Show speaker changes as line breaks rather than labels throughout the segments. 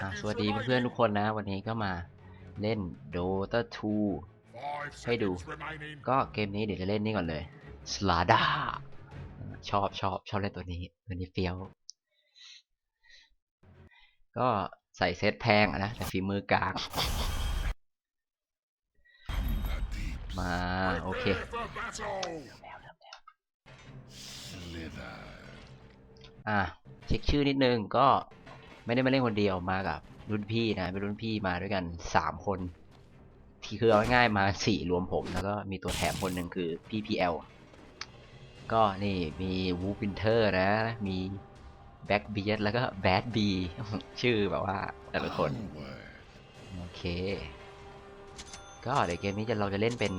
อะสวัสดีเพื่อนๆทุกคนนะ วันนี้ก็มาเล่น Dota 2 ให้ดู ก็เกมนี้เดี๋ยวจะเล่นนี่ก่อนเลย Slada ชอบชอบชอบเล่นตัวนี้ ตัวนี้เฟี้ยว ก็ใส่เซตแพงนะแต่ฝีมือกลาง มา โอเคอะเช็คชื่อนิดนึงก็ ไม่ได้มาเล่นคนเดียวมากับรุ่นพี่นะเป็นรุ่นพี่มาด้วยกันสามคน ที่คือเอาง่ายๆมาสี่รวมผม แล้วก็มีตัวแถมคนหนึ่งคือพี่พีเอลก็นี่มีวูฟินเทอร์นะ มีแบ็กเบียแล้วก็แบดบีชื่อแบบว่าแต่ละคน โอเค ก็เดี๋ยวเกมนี้จะเราจะเล่นเป็น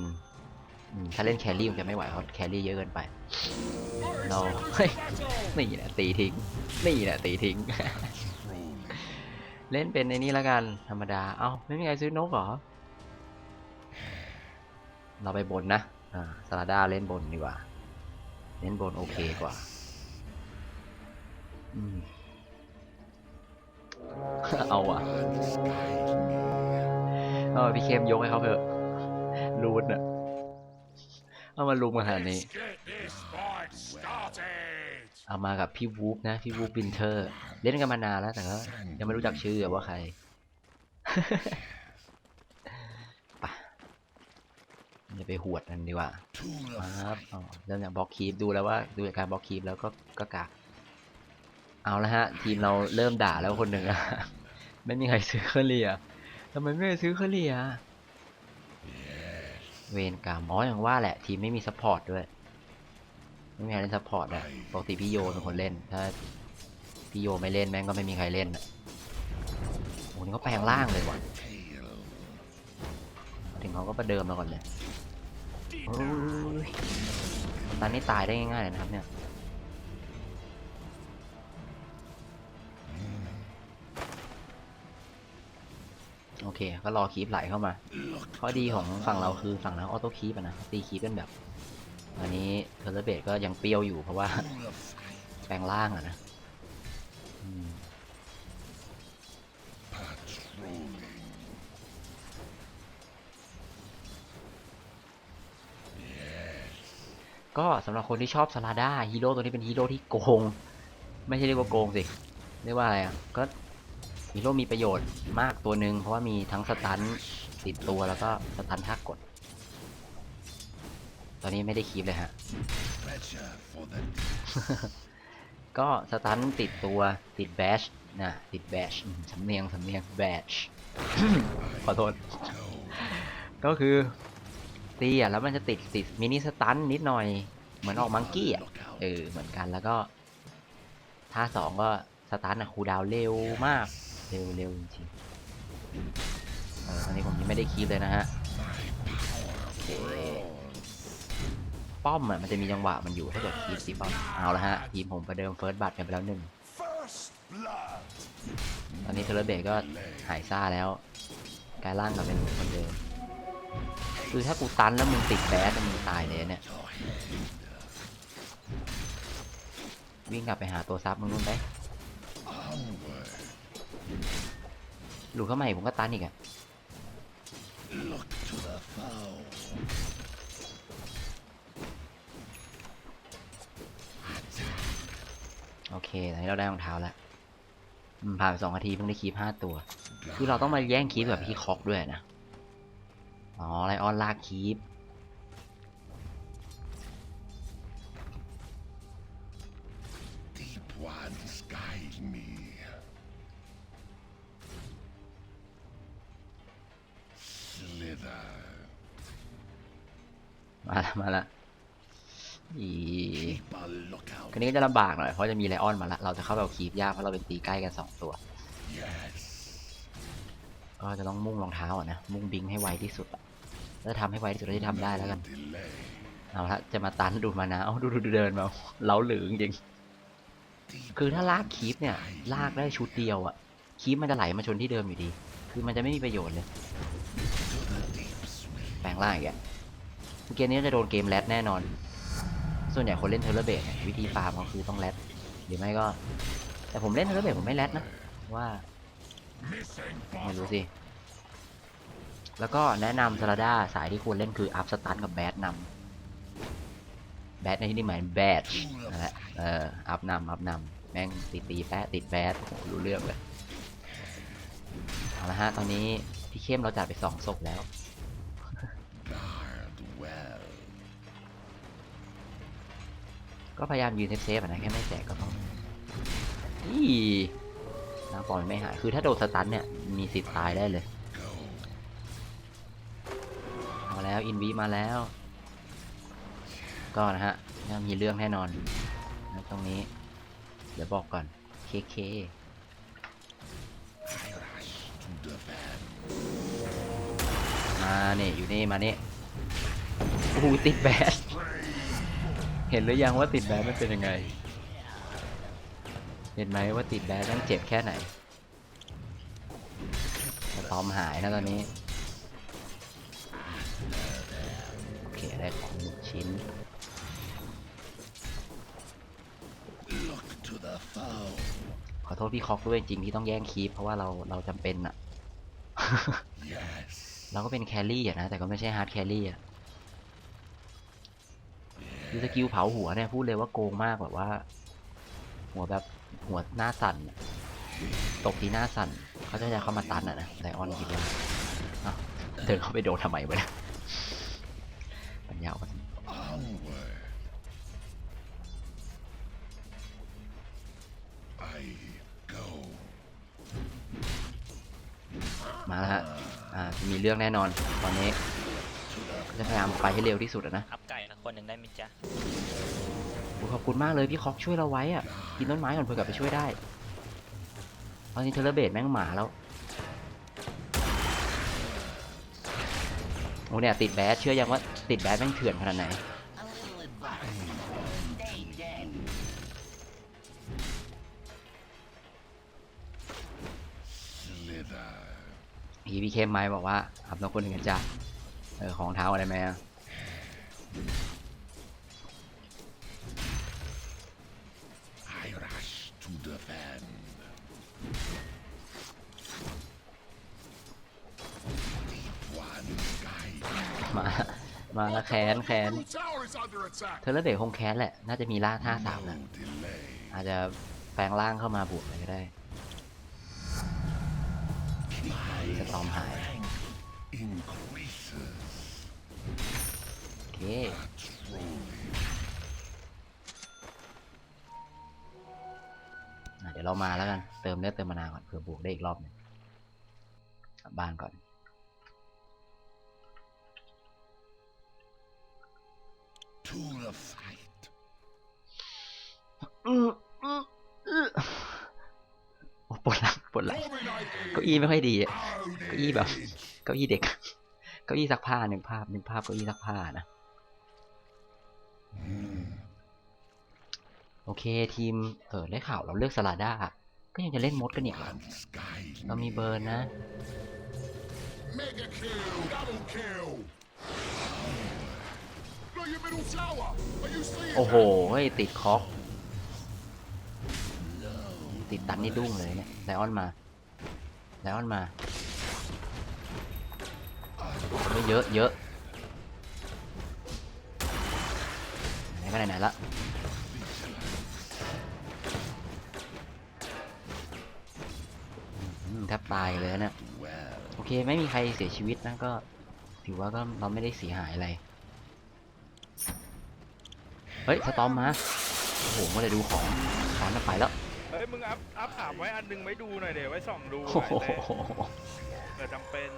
อืมถ้าเล่นแครี่มันจะไม่ไหวเพราะแครี่เยอะเกินไป เรา เฮ้ย นี่แหละตีทิ้ง นี่แหละตีทิ้ง เล่นเป็นในนี้แล้วกัน ธรรมดา เอ้า ไม่มีใครซื้อนกเหรอ เราไปบนนะอ่าสลาด้าเล่นบนดีกว่า เล่นบนโอเคกว่าอืมเอาอะเอาพี่เข้มยกให้เขาเถอะรูดอะเอามาลุมขนาดนี้ เอามากับพี่วูฟนะ พี่วูฟวินเทอร์ เล่นกันมานานแล้วแต่ก็ยังไม่รู้จักชื่อว่าใครไปอย่าไปหวดกันดีกว่ามาครับเริ่มจากบล็อกคีปดูแล้วว่าดูจากการบล็อกคีปแล้วก็ก็กากเอาละฮะ ทีมเราเริ่มด่าแล้วคนหนึ่งอะไม่มีใครซื้อเครื่องเลียทำไมไม่ซื้อเครื่องเลียเวนกรรมอ๋ออย่างว่าแหละ ทีมไม่มีซัพพอร์ตด้วย ไม่มีใครเล่นซัพพอร์ตอะปกติพี่โยเป็นคนเล่น ถ้าพี่โยไม่เล่นแม่งก็ไม่มีใครเล่นอะโอ้นี่เขาแปลงร่างเลยว่ะมาถึงเขาก็ประเดิมมาก่อนเลยโอ้ยตอนนี้ตายได้ง่ายๆเลยนะครับเนี่ยโอเค ก็รอคีปไหลเข้ามา ข้อดีของฝั่งเราคือฝั่งเราออโต้คีปอะนะ ตีคีปเป็นแบบ อันนี้เทอร์เบตก็ยังเปรี้ยวอยู่เพราะว่า แปลงร่างอะนะก็สำหรับคนที่ชอบสลาด้าฮีโร่ตัวนี้เป็นฮีโร่ที่โกง ไม่ใช่เรียกว่าโกงสิ เรียกว่าอะไรอะ ก็ฮีโร่มีประโยชน์มากตัวหนึ่งเพราะว่ามีทั้งสตันติดตัวแล้วก็สตันท่ากด ตอนนี้ไม่ได้คีบเลยฮะ ก็สตันติดตัวติดแบชนะติดแบชอืมสำเนียงสำเนียงแบชขอโทษ ก็คือตีอะแล้วมันจะติดติดมินิสตันนิดหน่อย เหมือนออกมังกี้อะเออเหมือนกันแล้วก็ท่าสองก็สตันอะคูลดาวน์เร็วมาก เร็วเร็วจริงๆเออตอนนี้ผมยังไม่ได้คีบเลยนะฮะโอเค ป้อมอะมันจะมีจังหวะมันอยู่ถ้าเกิดคีบสีป้อมเอาละฮะทีมผมประเดิมเฟิร์สบัตกันไปแล้วหนึ่งตอนนี้เทเลเบตก็หายซ่าแล้วกลายร่างกลับเป็นคนเดิมคือถ้ากูตันแล้วมึงติดแบสมึงตายเลยเนี่ยวิ่งกลับไปหาตัวซับมึงนู่นไปหลุดเข้ามาอีกผมก็ตันอีกอะ เคตอนนี้เราได้รองเท้าแล้วอืมผ่านไปสองนาทีเพิ่งได้คีบห้าตัว คือเราต้องมาแย่งคีบแบบพี่คอกด้วยนะ อ๋อไลออนลากคีบ นนี้ก็จะลำบากหน่อยเพราะจะมีไลออนมาละเราจะเข้าแบบคีบยากเพราะเราเป็นตีใกล้กันสองตัว
Yes.
ก็จะต้องมุ่งรองเท้าอะนะมุ่งบิงให้ไวที่สุดแล้วทำให้ไวที่สุดที่ทำได้แล้วกันเอาละจะมาตันดูมานะเอาดูดูเดินมาเล้าหลือจริงคือถ้าลากคีบเนี่ยลากได้ชุดเดียวอะคีบมันจะไหลมาชนที่เดิมอยู่ดี คือมันจะไม่มีประโยชน์เลยแปลงร่างอีกอะเกมนี้จะโดนเกมแรดแน่นอน ส่วนใหญ่คนเล่นเทเลเบตเนี่ยวิธีฟาร์มก็คือต้องแรดหรือไม่ก็ แต่ผมเล่นเทเลเบตผมไม่แรดนะว่าไม่รู้สิแล้วก็แนะนำซาลาด้าสายที่ควรเล่นคืออัพสตันกับแบดนำแบดในที่นี่หมายแบดนั่นแหละเอออัพนำอัพนำแม่งตีตีแปะติดแบดโอ้โหรู้เรื่องเลยเอาละฮะตอนนี้พี่เข้มเราจัดไปสองศพแล้ว ก็พยายามยืนเซฟๆนะแค่ไม่แตกก็พออีน้ำปอนไม่หายคือถ้าโดนสตันเนี่ยมีสิทธิ์ตายได้เลย
Go.
เอาแล้วอินวีมาแล้ว ก็นะฮะน่ามีเรื่องแน่นอนนะตรงนี้ เดี๋ยวบอกก่อนเคเคมาเนี่ยอยู่นี่มาเนี่ยโอ้ติดแบส เห็นหรือยังว่าติดแบสมันเป็นยังไง เห็นไหมว่าติดแบสต้องเจ็บแค่ไหนแต่ตอมหายนะตอนนี้ โอเค ได้ของหนึ่งชิ้น ขอโทษพี่คอกด้วยจริงที่ต้องแย่งคีปเพราะว่าเราเราจำเป็นอะ
Yes.
เราก็เป็นแครี่อะนะ แต่ก็ไม่ใช่ฮาร์ดแครี่อะ คือสกิลเผาหัวเนี่ยพูดเลยว่าโกงมากแบบว่า หัวแบบหัวหน้าสั่น ตกทีหน้าสั่นเขาจะจะเข้ามาตันอะนะไลออนคิดว่าเดินเข้าไปโดนทำไมวะเนี่ยปัญญาอ่อนมาแล้วฮะ อ่า มีเรื่องแน่นอน ตอนนี้จะพยายามไปให้เร็วที่สุดอะนะ
อัพไก่นะคนหนึ่งได้มิจ๊ะ
โอ้ขอบคุณมากเลยพี่คอกช่วยเราไว้อะกินต้นไม้ก่อนเผื่อกลับไปช่วยได้ตอนนี้เทเลเบตแม่งหมาแล้วโอ้เนี่ยติดแบสเชื่อยังว่าติดแบสแม่งเถื่อนขนาดไหน
Slither.
พี่พี่เข้มไม้บอกว่าอับน้องคนหนึ่งกันจ้ะเออของเท้าอะไรไหมอะ
to defend. Deep one guide.
มา มาแล้วแค้นแค้น
Middle tower is under attack.
เทเลเบตคงแค้นแหละ น่าจะมีล่าท่าสามนะ
No delay.
อาจจะแปลงร่างเข้ามาบวกอะไรก็ได้ จะตอมหาย
Increases.
โอเค มเลือดเติมมานาก่อนเผื่อบวกได้อีกรอบหนึงกลับบ้านก่อน
To the fight.
อืออืออื้อโอ้ปวดหลังปวดหลัง
Dominating.
เก้าอี้ไม่ค่อยดีอะ
Ownage.
เก้าอี้แบบเก้าอี้เด็กเก้าอี้ซักผ้าหนึ่งภาพหนึ่งภาพเก้าอี้ซักผ้านะโอเคทีมเออได้ข่าวเราเลือกสลาด้า ก็ยังจะเล่นมดกันอีกเหรอ
Once guide
เรามีเบิร์นนะโอ้โหติดคอกติดตันนี่ดุ้งเลยเนี่ยไลออนมาไลออนมาเฮ้ยเยอะเยอะไหนก็ไหนๆละ แทบตายเลยนะเนี่ย
well.
โอเคไม่มีใครเสียชีวิตนะก็ถือว่าก็เราไม่ได้เสียหายอะไร เฮ้ยสตอมมาโอ้โหไม่ได้ดูของขานไปแล้ว
เฮ้ยมึงอัพอัพถามไว้อันหนึงไว้ดูหน่อยเดี๋ยวไว้ส่องดู
โอ้โห
ไอ้เต้เกิดจำเป็น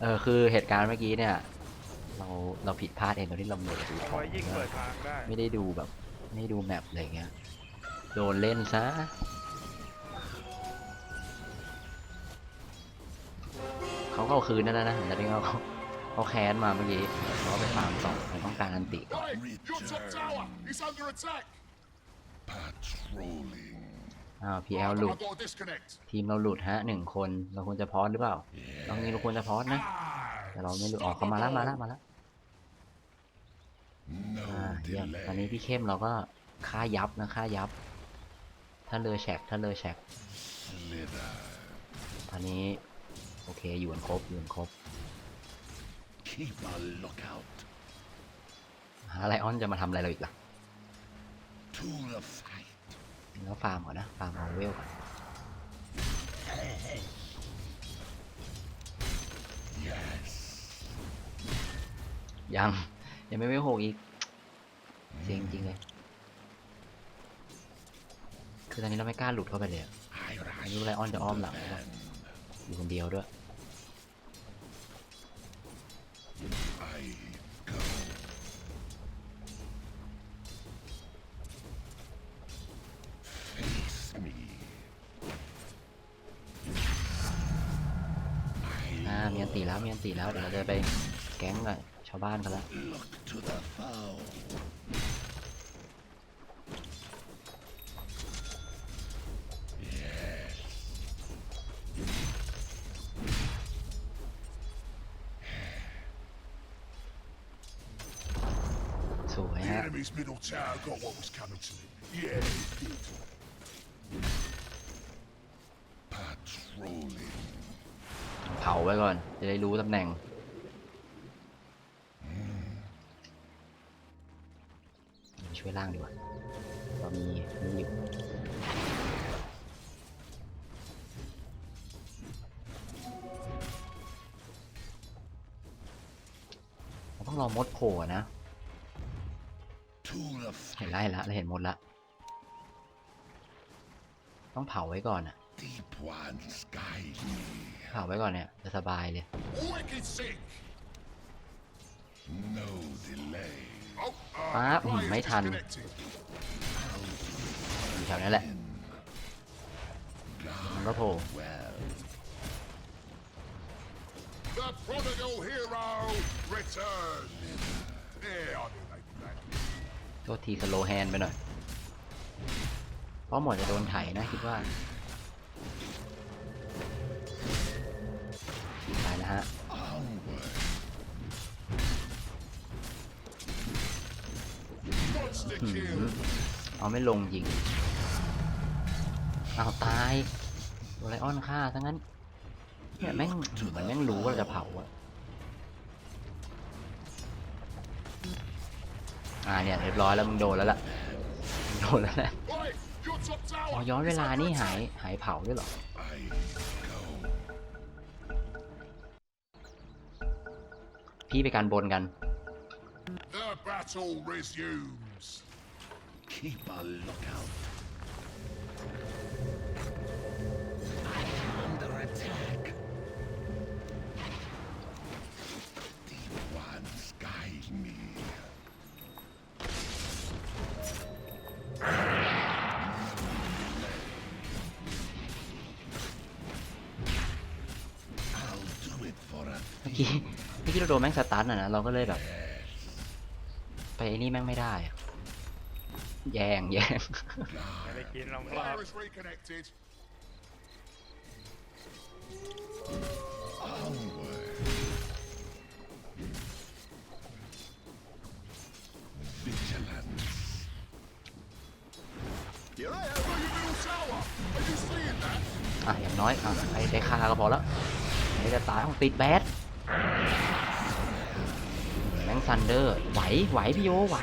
เออคือเหตุการณ์เมื่อกี้เนี่ย เราเราผิดพลาดเองตอนที่เราเมดดูข
เอา
อง
ไว้ยิงเปิดทางได้
ไม่ได้ดูแบบ ไม่ได้ดูแมปอะไรเงี้ยโดนเล่นซะ เขาก็เอาคืนนั่นแล้วนะแต่ที่เขาเขาเขาแค้นมาเมื่อกี้เขาก็ไปฟาร์มต่อเขาต้องการอันติก่อน
Hey, your top tower is under attack.
Patrolling.
อ้าวพีเอล
Oh,
หลุด
I've got to disconnect.
ทีมเราหลุดฮะหนึ่งคนเราควรจะพอสหรือเปล่าเราจริงเราควรจะพอสนะ แต่เราไม่หลุดออกเขามาแล้วมาแล้วมาแล้ว
No
อ่าเยี่ยมตอนนี้
delay.
พี่เข้มเราก็ฆ่ายับนะฆ่ายับถ้าเรือแฉกถ้าเรือแฉก
Slither.
ตอนนี้ โอเค อยู่กันครบ อยู่กันครบ
Keep a lookout.
หาไลออนจะมาทำอะไรเราอีกล่ะ
To the fight.
แล้วฟาร์มก่อนนะ ฟาร์มเอาเวลก่อน
Yes.
ยัง ยังไม่เวลหกอีกเสียงจริงเลย คือตอนนี้เราไม่กล้าหลุดเข้าไปเลยอะ
I
อา
rush
ยุไลออนจะอ้อมหลังหรือเปล่า อยู่คนเดียวด้วย นตีแล้ว มีอันตีแล้ว เดี๋ยวเราจะไปแก๊งกับชาวบ้านกันละ
Look to the foe.
สวย
The
ฮะ
enemy's middle tower got what was coming to it. Yeah, it did.
Patrolling.
เผาไว้ก่อน จะได้รู้ตำแหน่ง ช่วยล่างดีกว่าเรามีมีอยู่เราต้องรอมดโผล่นะ เห็น
fight.
แล้วเห็นแล้วเราเห็นมดละ ต้องเผาไว้ก่อนอะ
Deep ones guide me.
เผาไว้ก่อนเนี่ยจะสบายเลย
Wicked sick.
No delay.
Oh, uh,
Ah,
player's
mấy thằng.
disconnected.
อยู่แถวนั้นแหละ มันก็โผล่
Well,
The prodigal hero returns. Yeah, I knew they'd be back.
โทษทีสโลแฮนไปหน่อย เพราะหมดจะโดนไถนะคิดว่า เอาไม่ลงยิงเอาตายโดไลออนฆ่าทั้งนั้นเนี่ยแม่งเหมือนแม่งรู้ว่าเราจะเผาอะอ่าเนี่ยเรียบร้อยแล้วมึงโดนแล้วล่ะโดนแล้วแหละอ๋อย้อนเวลานี่หายหายเผาด้วยเหรอพี่ไปการบนกัน
The battle resumes.
Keep a lookout. Under attack. Deep ones guide me. 'll do it for a
เมื่อกี้เมื่อกี้เราโดนแม่งสตันอะนะ เราก็เลยแบบ ไปไอ้นี่แม่งไม่ได้อะ แย่งแย่ง
ไม่ได้กินเรารอบ
Player is reconnected.
onward. Vigilance.
Here I am. Look, your middle tower. Are you seeing that?
อะอย่างน้อยอะไอ้ได้ค่าก็พอแล้วไอ้จะตายต้องติดแบดแม่งซันเดอร์ไหวไหวพี่โยไหว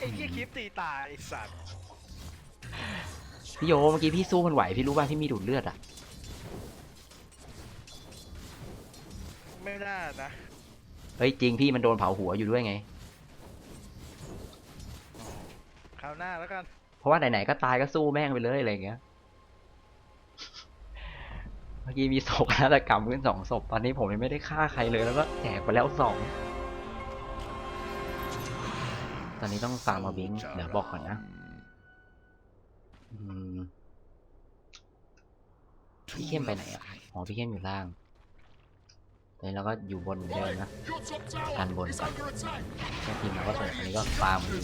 ไอ้ที่คลิปตีตายไอ้สัตว์
พี่โยเมื่อกี้พี่สู้มันไหวพี่รู้ป่ะพี่มีดูดเลือดอะ
ไม่น่านะ
เฮ้ยจริงพี่มันโดนเผาหัวอยู่ด้วยไง
คราวหน้าแล้วกัน
เพราะว่าไหนๆก็ตายก็สู้แม่งไปเลยอะไรอย่างเงี้ย เมื่อกี้มีโศกนาฏกรรมขึ้นสองศพตอนนี้ผมยังไม่ได้ฆ่าใครเลยแล้วก็แตกไปแล้วสอง ตอนนี้ต้องฟาร์มมาบิงเดี๋ยวบอกก่อนนะพี่เข้มไปไหนอะอ๋อพี่เข้มอยู่ล่างตอนนี้เราก็อยู่บนเดิมนะ
your top tower
Can bồn.
is under attack.
แค่ทีมเราก็ส่งอันนี้ก็ฟาร์มอยู่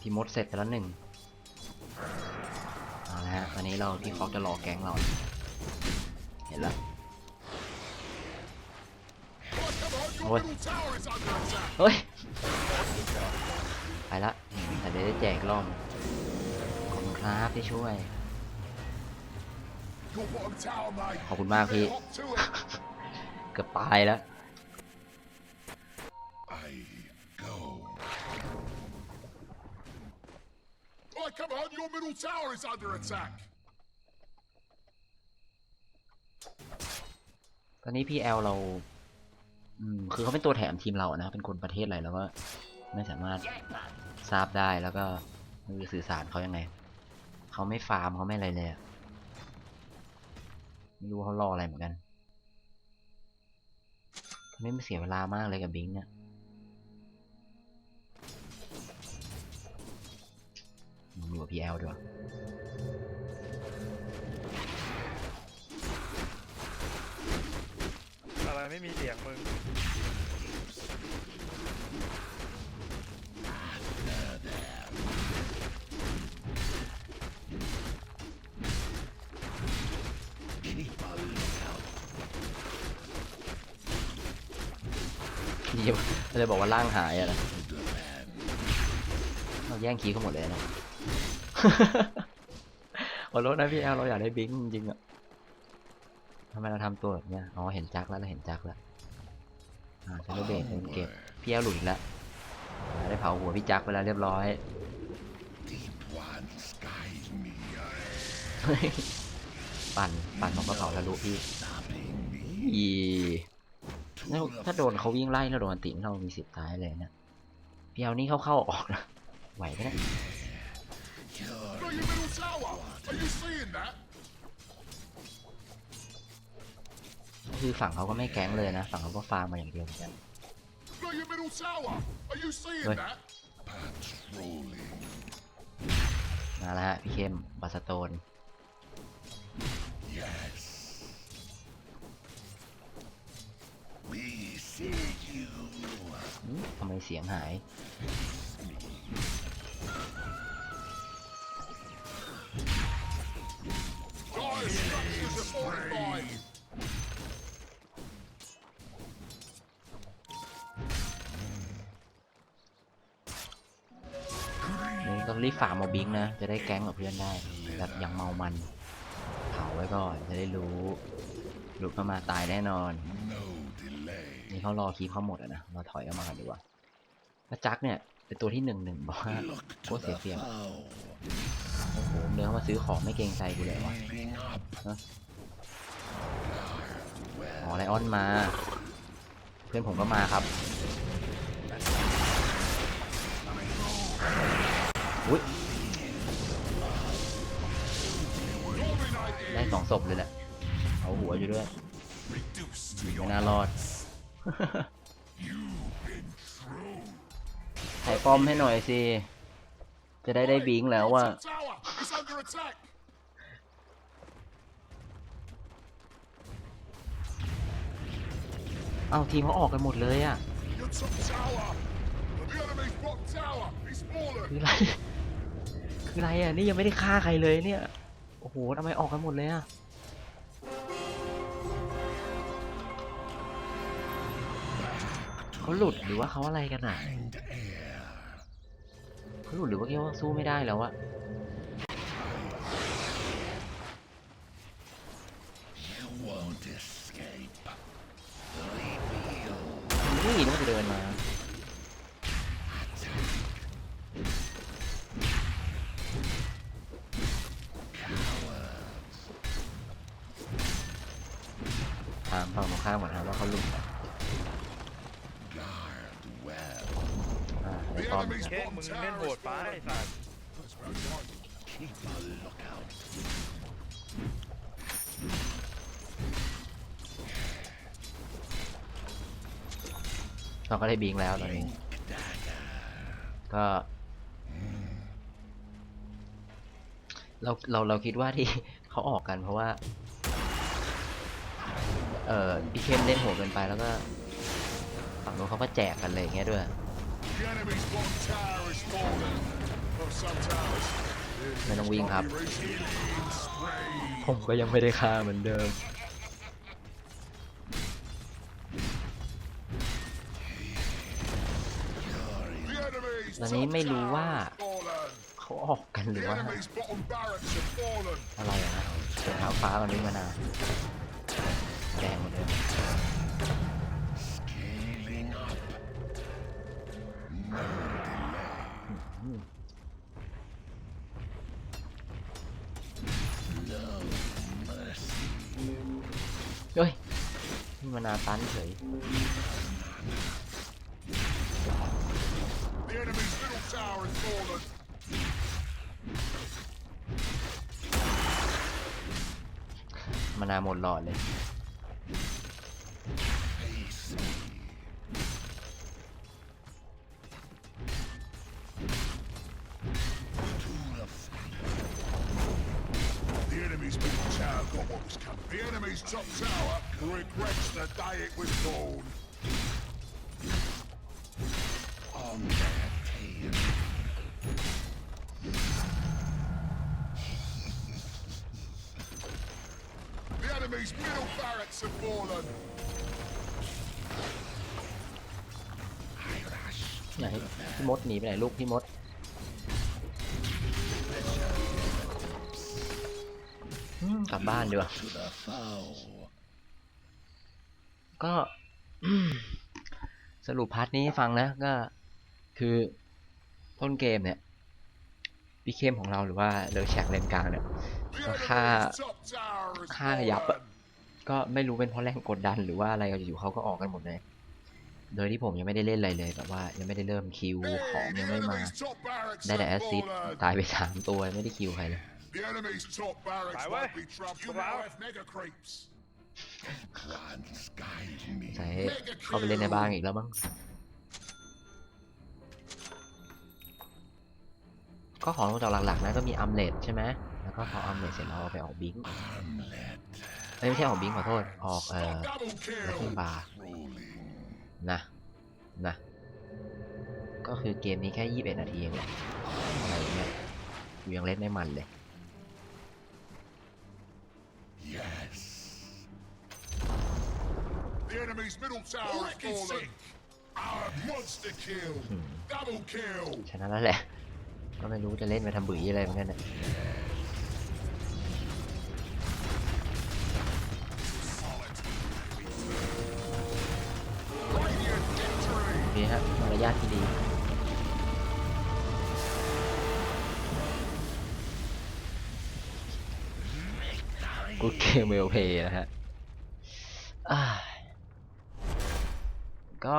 พี่มดเสร็จไปแล้วหนึ่งเอาละฮะตอนนี้เราพี่ฟอกจะรอแก๊งเรา เห็นแล้ว
Oh, come on, your
Ôi.
middle tower is under attack.
เฮ้ย ไปละแต่เดี๋ยวได้แจกอีกรอบขอบคุณครับที่ช่วย ขอบคุณมากพี่ เกือบตายแล้ว
Oh, come on, your middle tower is under attack.
ตอนนี้พี่แอลเรา อืม คือเขาเป็นตัวแถมทีมเราอะนะ เป็นคนประเทศอะไรแล้วก็ไม่สามารถทราบได้แล้วก็ไม่รู้สื่อสารเขายังไง เขาไม่ฟาร์มเขาไม่อะไรเลยอะไม่รู้เขารออะไรเหมือนกัน ไมไม่เสียเวลามากเลยกับบิงเนี่ย อยู่กับพี่แอลดีกว่า
อะไรไม่มีเสียงมึง
Keep a lookout.
พี่เลยบอกว่าร่างหายอะนะเราแย่งคีย์เขาหมดเลยนะ ขอโทษนะพี่แอลเราอยากได้บิงจริงๆอะทำไมเราทำตัวแบบเนี้ยอ๋อเห็นจักแล้วเราเห็นจักแล้วอ่าชาร์ลเบรกเก็บพี่แอลหลุดแล้วได้เผาหัวพี่จักไปแล้วเรียบร้อยปั่นปั่นของกระเป๋าทะลุพี่อีถ้าโดนเขาวิ่งไล่แล้วโดนอันติเรามีสิทธิ์ตายเลยเนี่ยพี่แอลนี่เข้าๆออกนะไหวไหมนี่ย
You're
No, your middle tower. Are you seeing that?
คือฝั่งเขาก็ไม่แก๊งเลยนะ ฝั่งเขาก็ฟาร์มมาอย่างเดียวเหมือนกัน
No, your middle tower. Are you seeing
Ôi.
that?
patrolling.
มาแล้วฮะพี่เข้มบาสโตน
Yes. We see you.
อืมทำไมเสียงหาย
Spray.
นี่ต้องรีบฝ่ามาบิงนะ จะได้แก๊งกับเพื่อนได้แบบอย่างเมามันเผาไว้ก่อน จะได้รู้หลุดเข้ามาตายแน่นอน
No
นี่เขารอคีบเขาหมดอะนะ เราถอยออกมากันดีกว่าแล้วจักเนี่ยเป็นตัวที่หนึ่งหนึ่งบอกว่าโคตรเสียเปรียบโอ้โหเดินเข้ามาซื้อของไม่เกรงใจกูเลยวะ อ๋อไลออนมา เพื่อนผมก็มาครับอุ้ยได้สองศพเลยแหละ เอาหัวอยู่ด้วย
Reduced to
ไม่
your
น่ารอด ใส่ป้อมให้หน่อยสิ จะได้ได้บิงแล้วว่า
top tower. It's under attack.
เอ้าทีมเขาออกกันหมดเลยอะ
Your top tower. The enemy's bottom tower. It's fallen.
คืออะไรคืออะไรอะนี่ยังไม่ได้ฆ่าใครเลยเนี่ยโอ้โหทำไมออกกันหมดเลยอะเขาหลุดหรือว่าเขาอะไรกันอะ
And air.
เขาหลุดหรือว่าแค่ว่าสู้ไม่ได้แล้วอะ ถามฝั่งตรงข้ามก่อนนะว่าเขาหลุดอะ
Guard well.
อ่าไอ้
The
ป้อม
enemy's
แค่
bottom
มึงเล่น
tower
โห
is
ดไปไอ้
fallen.
สัตว์
Keep a lookout.
เราก็ได้บิงแล้วตอนนี้ ก็ เราเราเราคิดว่าที่เขาออกกันเพราะว่า เออพี่เข้มเล่นโหดเกินไปแล้วก็ฝั่งนู้นเขาก็แจกกันเลยอย่างเงี้ยด้วย
The enemy's bottom tower is fallen. some towers.
ไม่ต้องวิ่งครับ
Killing spree.
ผมก็ยังไม่ได้ฆ่าเหมือนเดิม
The enemy's
ตอนนี้
top
ไม่รู้
tower
ว่า
has fallen.
เขาออกกันหรือ
The
ว่า
enemy's bottom barracks have fallen.
อะไรอะนะเสียงเท้าฟ้ามันวิ่งมานาน เฮ้ยมันาตันเฉยมานาหมดหลอดเลย ลูกพี่มด กลับบ้านดีกว่า ก็สรุปพาร์ทนี้ฟังนะก็คือต้นเกมเนี่ยพี่เข้มของเราหรือว่าเลอแชกเลนกลางเนี่ย
The
Well,
enemy's
ha-
top tower has
ฆ่าขยับก็ไม่รู้เป็นเพราะแรงกดดันหรือว่าอะไรอยู่เขาก็ออกกันหมดเลย โดยที่ผมยังไม่ได้เล่นอะไรเลยแบบว่ายังไม่ได้เริ่มคิว
Hey,
ของ
the
ยังไม่มา
enemy's top barracks
ได้แต่แอ
have
สซิด
fallen.
ตายไปสามตัวไม่ได้คิวใครเลย
The enemy's top barracks
Bye,
won't
bye.
be troubled. You
Bye.
now have mega creeps.
Once guide me.
ใส่ให้เข้าไปเล่นในบ้านอีกแล้วมั้งก็ของจากหลักๆนะก็มีอัมเลตใช่ไหมแล้วก็พออัมเลตเสร็จเราเอาไปออกบิงค์
Armlet
เอ้ยไม่ใช่ออกบิงค์ขอโทษ ออกเอ่อ
Double
แบทเทิล
kill.
บาร์
rolling.
นะนะก็คือเกมนี้แค่ 21 นาทีเองแหละอะไรเนี่ยกูยังเล่นไม่มันเลย
Yes.
The enemy's middle tower has fallen. Our monster kill. Double kill.
ฉะนั้นแล้วแหละ ก็ไม่รู้จะเล่นไปทำบุ๋ยอะไรเหมือนกันนะ ญารยาทที่ดี กูเกมเวลเพย์นะฮะก็